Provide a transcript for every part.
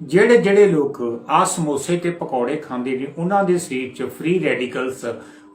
ਜਿਹੜੇ ਜਿਹੜੇ ਲੋਕ ਆ ਸਮੋਸੇ ਤੇ ਪਕੌੜੇ ਖਾਂਦੇ ਨੇ, ਉਹਨਾਂ ਦੇ ਸਰੀਰ 'ਚ ਫ੍ਰੀ ਰੈਡੀਕਲਸ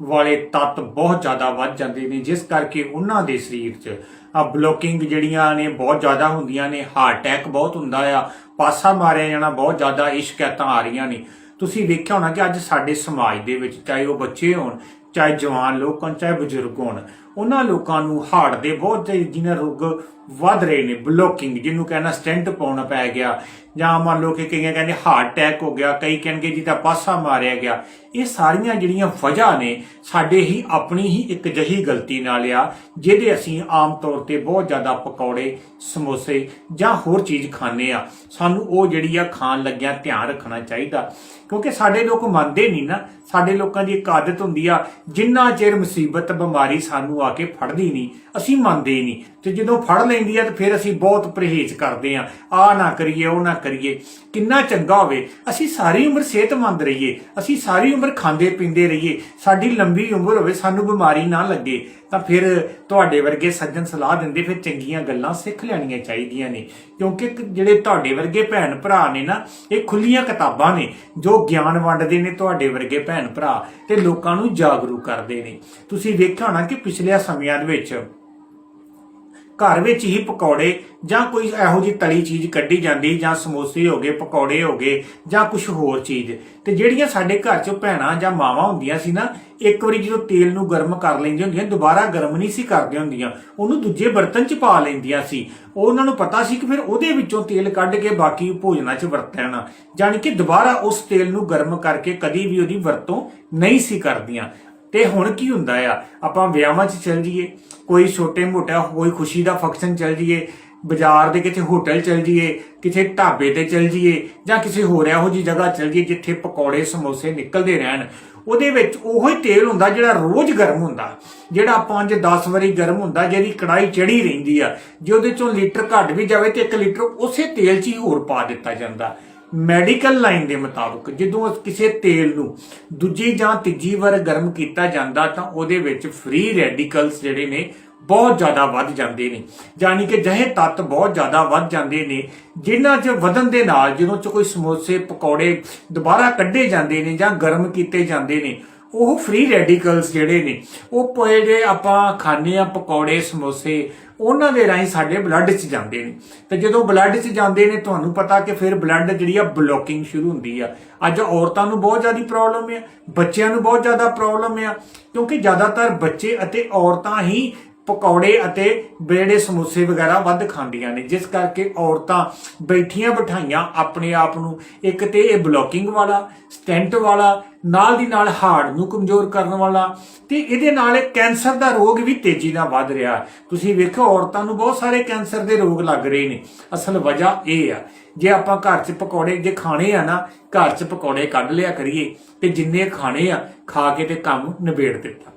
ਵਾਲੇ ਤੱਤ ਬਹੁਤ ਜ਼ਿਆਦਾ ਵੱਧ ਜਾਂਦੇ ਨੇ, ਜਿਸ ਕਰਕੇ ਉਹਨਾਂ ਦੇ ਸਰੀਰ 'ਚ ਆ ਬਲੋਕਿੰਗ ਜਿਹੜੀਆਂ ਨੇ ਬਹੁਤ ਜ਼ਿਆਦਾ ਹੁੰਦੀਆਂ ਨੇ ਹਾਰਟ ਅਟੈਕ ਬਹੁਤ ਹੁੰਦਾ ਆ, ਪਾਸਾ ਮਾਰਿਆ ਜਾਣਾ ਬਹੁਤ ਜ਼ਿਆਦਾ ਇਹ ਸ਼ਿਕਾਇਤਾਂ ਆ ਰਹੀਆਂ ਨੇ। ਤੁਸੀਂ ਵੇਖਿਆ ਹੋਣਾ ਕਿ ਅੱਜ ਸਾਡੇ ਸਮਾਜ ਦੇ ਵਿੱਚ ਚਾਹੇ ਉਹ ਬੱਚੇ ਹੋਣ, ਚਾਹੇ ਜਵਾਨ ਲੋਕ ਹੋਣ, ਚਾਹੇ ਬਜ਼ੁਰਗ ਹੋਣ ਉਹਨਾਂ ਲੋਕਾਂ ਨੂੰ ਹਾਰਟ ਦੇ ਬਹੁਤ ਜਿਹਨਾਂ ਰੋਗ ਵੱਧ ਰਹੇ ਨੇ ਬਲੋਕਿੰਗ ਜਿਹਨੂੰ ਕਹਿੰਦਾ ਸਟੈਂਟ ਪਾਉਣਾ ਪੈ ਗਿਆ। ਜਾਂ ਮੰਨ ਲਓ ਕਿ ਕਈਆਂ ਕਹਿੰਦੇ ਹਾਰਟ ਅਟੈਕ ਹੋ ਗਿਆ, ਕਈ ਕਹਿੰਦੇ ਜੀ ਤਾਂ ਪਾਸਾ ਮਾਰਿਆ ਗਿਆ। ਇਹ ਸਾਰੀਆਂ ਜਿਹੜੀਆਂ ਵਜ੍ਹਾ ਨੇ, ਸਾਡੇ ਹੀ ਆਪਣੀ ਹੀ ਇੱਕ ਜਹੀ ਗਲਤੀ ਨਾਲ ਆ, ਜਿਹਦੇ ਅਸੀਂ ਆਮ ਤੌਰ ਤੇ ਬਹੁਤ ਜ਼ਿਆਦਾ ਪਕੌੜੇ, ਸਮੋਸੇ ਜਾਂ ਹੋਰ ਚੀਜ਼ ਖਾਂਦੇ ਆ। ਸਾਨੂੰ ਉਹ ਜਿਹੜੀ ਆ ਖਾਣ ਲੱਗਿਆ ਧਿਆਨ ਰੱਖਣਾ ਚਾਹੀਦਾ। ਕਿਉਂਕਿ ਸਾਡੇ ਲੋਕ ਮੰਨਦੇ ਨਹੀਂ ਨਾ, ਸਾਡੇ ਲੋਕਾਂ ਦੀ ਇੱਕ ਆਦਤ ਹੁੰਦੀ ਆ, ਜਿੰਨਾ ਚਿਰ ਮੁਸੀਬਤ, ਬਿਮਾਰੀ ਸਾਨੂੰ ਆ ਕੇ ਫੜਦੀ ਨਹੀਂ ਅਸੀਂ ਮੰਨਦੇ ਹੀ ਨਹੀਂ। ਤੇ ਜਦੋਂ ਫੜ ਲੈਂਦੀ ਆ ਤੇ ਫਿਰ ਅਸੀਂ ਬਹੁਤ ਪਰਹੇਜ਼ ਕਰਦੇ ਆ। ਆ ਨਾ ਕਰੀਏ, ਉਹ ਨਾ ਕਰੀਏ। ਕਿੰਨਾ ਚੰਗਾ ਹੋਵੇ। ਅਸੀਂ ਸਾਰੀ ਉਮਰ ਸਿਹਤਮੰਦ ਰਹੀਏ। ਅਸੀਂ ਸਾਰੀ ਉਮਰ ਖਾਂਦੇ ਪੀਂਦੇ ਰਹੀਏ। ਸਾਡੀ ਲੰਬੀ ਉਮਰ ਹੋਵੇ, ਸਾਨੂੰ ਬਿਮਾਰੀ ਨਾ ਲੱਗੇ, ਤਾਂ ਫਿਰ ਤੁਹਾਡੇ ਵਰਗੇ ਸੱਜਣ ਸਲਾਹ ਦਿੰਦੇ, ਫਿਰ ਚੰਗੀਆਂ ਗੱਲਾਂ ਸਿੱਖ ਲੈਣੀਆਂ ਚਾਹੀਦੀਆਂ ਨੇ। ਕਿਉਂਕਿ ਜਿਹੜੇ ਤੁਹਾਡੇ ਵਰਗੇ ਭੈਣ ਭਰਾ ਨੇ ਨਾ, ਇਹ ਖੁੱਲੀਆਂ ਕਿਤਾਬਾਂ ਨੇ, ਜੋ ਗਿਆਨ ਵੰਡਦੇ ਨੇ ਤੁਹਾਡੇ ਵਰਗੇ ਭੈਣ ਭਰਾ, ਤੇ ਲੋਕਾਂ ਨੂੰ ਜਾਗਰੂਕ ਕਰਦੇ ਨੇ। ਤੁਸੀਂ ਵੇਖਿਆ ਹੋਣਾ ਕਿ ਪਿਛਲੇ ਸਮਿਆਂ ਦੇ ਵਿੱਚ ਘਰ ਵਿੱਚ ਹੀ ਪਕੌੜੇ ਜਾਂ ਕੋਈ ਇਹੋ ਜਿਹੀ ਤਲੀ ਚੀਜ਼ ਕੱਢੀ ਜਾਂਦੀ, ਜਾਂ ਸਮੋਸੇ ਹੋ ਪਕੌੜੇ ਹੋ ਜਾਂ ਕੁਝ ਹੋਰ ਚੀਜ਼। ਤੇ ਜਿਹੜੀਆਂ ਸਾਡੇ ਘਰ 'ਚ ਭੈਣਾਂ ਜਾਂ ਮਾਵਾਂ ਹੁੰਦੀਆਂ ਸੀ ਨਾ, ਇੱਕ ਵਾਰੀ ਜਦੋਂ ਤੇਲ ਨੂੰ ਗਰਮ ਕਰ ਲੈਂਦੀਆਂ ਹੁੰਦੀਆਂ, ਦੁਬਾਰਾ ਗਰਮ ਨਹੀਂ ਸੀ ਕਰਦੀਆਂ ਹੁੰਦੀਆਂ। ਉਹਨੂੰ ਦੂਜੇ ਬਰਤਨ 'ਚ ਪਾ ਲੈਂਦੀਆਂ ਸੀ। ਉਹਨਾਂ ਨੂੰ ਪਤਾ ਸੀ ਕਿ ਫਿਰ ਉਹਦੇ ਵਿੱਚੋਂ ਤੇਲ ਕੱਢ ਕੇ ਬਾਕੀ ਭੋਜਨਾਂ 'ਚ ਵਰਤਣਾ। ਜਾਣੀ ਕਿ ਦੁਬਾਰਾ ਉਸ ਤੇਲ ਨੂੰ ਗਰਮ ਕਰਕੇ ਕਦੀ ਵੀ ਉਹਦੀ ਵਰਤੋਂ ਨਹੀਂ ਸੀ ਕਰਦੀਆਂ। ਤੇ ਹੁਣ ਕੀ ਹੁੰਦਾ ਆ? ਆਪਾਂ ਵਿਆਹਾਂ 'ਚ ਚੱਲ ਜਾਈਏ, ਕੋਈ ਛੋਟੇ ਮੋਟਾ ਕੋਈ ਖੁਸ਼ੀ ਦਾ ਫੰਕਸ਼ਨ ਚੱਲ ਜਾਈਏ, ਬਾਜ਼ਾਰ ਦੇ ਕਿਤੇ ਹੋਟਲ ਚੱਲ ਜਾਈਏ ਕਿਸੇ ਢਾਬੇ ਤੇ ਚੱਲ ਜਾਈਏ, ਜਾਂ ਕਿਸੇ ਹੋਰ ਇਹੋ ਜਿਹੀ ਜਗ੍ਹਾ ਚੱਲ ਜਾਈਏ ਜਿੱਥੇ ਪਕੌੜੇ, ਸਮੋਸੇ ਨਿਕਲਦੇ ਰਹਿਣ। ਉਹਦੇ ਵਿੱਚ ਉਹੋ ਹੀ ਤੇਲ ਹੁੰਦਾ ਜਿਹੜਾ ਰੋਜ਼ ਗਰਮ ਹੁੰਦਾ, ਜਿਹੜਾ 5-10 ਵਾਰੀ ਗਰਮ ਹੁੰਦਾ, ਜਿਹਦੀ ਕੜਾਈ ਚੜੀ ਰਹਿੰਦੀ ਆ। ਜੇ ਉਹਦੇ ਚੋਂ ਲੀਟਰ ਘੱਟ ਵੀ ਜਾਵੇ ਤੇ 1 ਲੀਟਰ ਉਸੇ ਤੇਲ 'ਚ ਹੀ ਹੋਰ ਪਾ ਦਿੱਤਾ ਜਾਂਦਾ। ਮੈਡੀਕਲ ਲਾਈਨ ਦੇ ਮੁਤਾਬਕ ਜਦੋਂ ਕਿਸੇ ਤੇਲ ਨੂੰ ਦੂਜੀ ਜਾਂ ਤੀਜੀ ਵਾਰ ਗਰਮ ਕੀਤਾ ਜਾਂਦਾ ਤਾਂ ਉਹਦੇ ਵਿੱਚ ਫ੍ਰੀ ਰੈਡੀਕਲਸ ਜਿਹੜੇ ਨੇ ਬਹੁਤ ਜ਼ਿਆਦਾ ਵੱਧ ਜਾਂਦੇ ਨੇ। ਯਾਨੀ ਕਿ ਜਹੇ ਤੱਤ ਬਹੁਤ ਜ਼ਿਆਦਾ ਵੱਧ ਜਾਂਦੇ ਨੇ, ਜਿਨ੍ਹਾਂ 'ਚ ਵਧਣ ਦੇ ਨਾਲ ਜਦੋਂ 'ਚ ਕੋਈ ਸਮੋਸੇ, ਪਕੌੜੇ ਦੁਬਾਰਾ ਕੱਢੇ ਜਾਂਦੇ ਨੇ ਜਾਂ ਗਰਮ ਕੀਤੇ ਜਾਂਦੇ ਨੇ ਉਹ ਫ੍ਰੀ ਰੈਡੀਕਲਸ ਜਿਹੜੇ ਨੇ, ਉਹ ਪੋਏ ਜਿਹੜੇ ਆਪਾਂ ਖਾਂਦੇ ਆ ਪਕੌੜੇ, ਸਮੋਸੇ, ਉਹਨਾਂ ਦੇ ਰਾਹੀਂ ਸਾਡੇ ਬਲੱਡ 'ਚ ਜਾਂਦੇ ਨੇ। ਤੇ ਜਦੋਂ ਬਲੱਡ 'ਚ ਜਾਂਦੇ ਨੇ, ਤੁਹਾਨੂੰ ਪਤਾ ਕਿ ਫਿਰ ਬਲੱਡ ਜਿਹੜੀ ਆ ਬਲੋਕਿੰਗ ਸ਼ੁਰੂ ਹੁੰਦੀ ਆ। ਅੱਜ ਔਰਤਾਂ ਨੂੰ ਬਹੁਤ ਜ਼ਿਆਦਾ ਪ੍ਰੋਬਲਮ ਆ, ਬੱਚਿਆਂ ਨੂੰ ਬਹੁਤ ਜ਼ਿਆਦਾ ਪ੍ਰੋਬਲਮ ਆ, ਕਿਉਂਕਿ ਜ਼ਿਆਦਾਤਰ ਬੱਚੇ ਅਤੇ ਔਰਤਾਂ ਹੀ ਪਕੌੜੇ ਅਤੇ ਜਿਹੜੇ ਸਮੋਸੇ ਵਗੈਰਾ ਵੱਧ ਖਾਂਦੀਆਂ ਨੇ। ਜਿਸ ਕਰਕੇ ਔਰਤਾਂ ਬੈਠੀਆਂ ਬਿਠਾਈਆਂ ਆਪਣੇ ਆਪ ਨੂੰ ਇੱਕ ਤੇ ਇਹ ਬਲੋਕਿੰਗ ਵਾਲਾ, ਸਟੈਂਟ ਵਾਲਾ, ਨਾਲ ਦੀ ਨਾਲ ਹਾਰਟ ਨੂੰ ਕਮਜ਼ੋਰ ਕਰਨ ਵਾਲਾ ਤੇ ਇਹਦੇ ਨਾਲ ਕੈਂਸਰ ਦਾ ਰੋਗ ਵੀ ਤੇਜ਼ੀ ਨਾਲ ਵੱਧ ਰਿਹਾ। ਤੁਸੀਂ ਵੇਖੋ, ਔਰਤਾਂ ਨੂੰ ਬਹੁਤ ਸਾਰੇ ਕੈਂਸਰ ਦੇ ਰੋਗ ਲੱਗ ਰਹੇ ਨੇ। ਅਸਲ ਵਜ੍ਹਾ ਇਹ ਆ, ਜੇ ਆਪਾਂ ਘਰ 'ਚ ਪਕੌੜੇ, ਜੇ ਖਾਣੇ ਆ ਨਾ, ਘਰ 'ਚ ਪਕੌੜੇ ਕੱਢ ਲਿਆ ਕਰੀਏ ਤੇ ਜਿੰਨੇ ਖਾਣੇ ਆ, ਖਾ ਕੇ ਤੇ ਕੰਮ ਨਿਬੇੜ ਦਿੱਤਾ।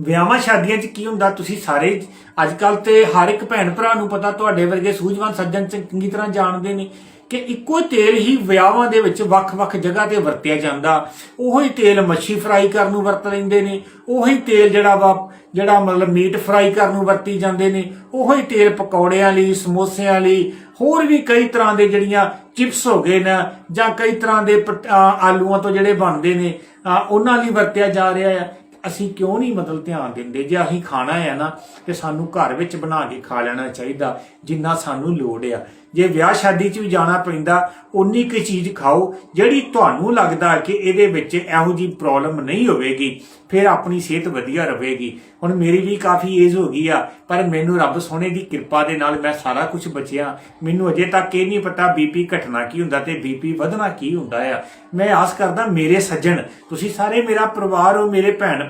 ਵਿਆਹਾਂ ਸ਼ਾਦੀਆਂ 'ਚ ਕੀ ਹੁੰਦਾ? ਤੁਸੀਂ ਸਾਰੇ ਅੱਜ ਕੱਲ ਤੇ ਹਰ ਇੱਕ ਭੈਣ ਭਰਾ ਨੂੰ ਪਤਾ ਤੁਹਾਡੇ ਵਰਗੇ ਸੂਝਵਾਨ ਸੱਜਣ ਚੰਗੀ ਤਰ੍ਹਾਂ ਜਾਣਦੇ ਨੇ ਕਿ ਇੱਕੋ ਹੀ ਤੇਲ ਹੀ ਵਿਆਹਾਂ ਦੇ ਵਿੱਚ ਵੱਖ-ਵੱਖ ਜਗ੍ਹਾ ਤੇ ਵਰਤਿਆ ਜਾਂਦਾ। ਉਹੀ ਤੇਲ ਮੱਛੀ ਫਰਾਈ ਕਰਨ ਨੂੰ ਵਰਤ ਲੈਂਦੇ ਨੇ, ਉਹੀ ਤੇਲ ਜਿਹੜਾ ਵਾ, ਜਿਹੜਾ ਮਤਲਬ ਮੀਟ ਫਰਾਈ ਕਰਨ ਨੂੰ ਵਰਤੀ ਜਾਂਦੇ ਨੇ, ਉਹੀ ਤੇਲ ਪਕੌੜਿਆਂ ਲਈ, ਸਮੋਸਿਆਂ ਲਈ, ਹੋਰ ਵੀ ਕਈ ਤਰ੍ਹਾਂ ਦੇ ਜਿਹੜੀਆਂ ਚਿਪਸ ਹੋ ਗਏ ਨੇ ਜਾਂ ਕਈ ਤਰ੍ਹਾਂ ਦੇ ਪਟ- ਆਲੂਆਂ ਤੋਂ ਜਿਹੜੇ ਬਣਦੇ ਨੇ ਉਹਨਾਂ ਲਈ ਵਰਤਿਆ ਜਾ ਰਿਹਾ ਆ। ਅਸੀਂ ਕਿਉਂ ਨਹੀਂ ਮਤਲਬ ਧਿਆਨ ਦਿੰਦੇ? ਜੇ ਅਸੀਂ ਖਾਣਾ ਹੈ ਨਾ, ਤੇ ਸਾਨੂੰ ਘਰ ਵਿੱਚ ਬਣਾ ਕੇ ਖਾ ਲੈਣਾ ਚਾਹੀਦਾ, ਜਿੰਨਾ ਸਾਨੂੰ ਲੋੜ ਆ। ਜੇ ਵਿਆਹ ਸ਼ਾਦੀ 'ਚ ਵੀ ਜਾਣਾ ਪੈਂਦਾ ਉਨੀ ਕੁ ਚੀਜ਼ ਖਾਓ, ਜਿਹੜੀ ਤੁਹਾਨੂੰ ਲੱਗਦਾ ਕਿ ਇਹਦੇ ਵਿੱਚ ਇਹੋ ਜੀ ਪ੍ਰੋਬਲਮ ਨਹੀਂ ਹੋਵੇਗੀ, ਫਿਰ ਆਪਣੀ ਸਿਹਤ ਵਧੀਆ ਰਹੇਗੀ। ਹੁਣ ਮੇਰੀ ਵੀ ਕਾਫੀ ਏਜ ਹੋ ਗਈ ਆ, ਪਰ ਮੈਨੂੰ ਰੱਬ ਸੋਹਣੇ ਦੀ ਕਿਰਪਾ ਦੇ ਨਾਲ ਮੈਂ ਸਾਰਾ ਕੁਝ ਬਚਿਆ। ਮੈਨੂੰ ਅਜੇ ਤੱਕ ਇਹ ਨਹੀਂ ਪਤਾ ਬੀਪੀ ਘਟਣਾ ਕੀ ਹੁੰਦਾ ਤੇ ਬੀਪੀ ਵਧਣਾ ਕੀ ਹੁੰਦਾ ਆ। ਮੈਂ ਆਸ ਕਰਦਾ ਮੇਰੇ ਸੱਜਣ, ਤੁਸੀਂ ਸਾਰੇ ਮੇਰਾ ਪਰਿਵਾਰ ਹੋ, ਮੇਰੇ ਭੈਣ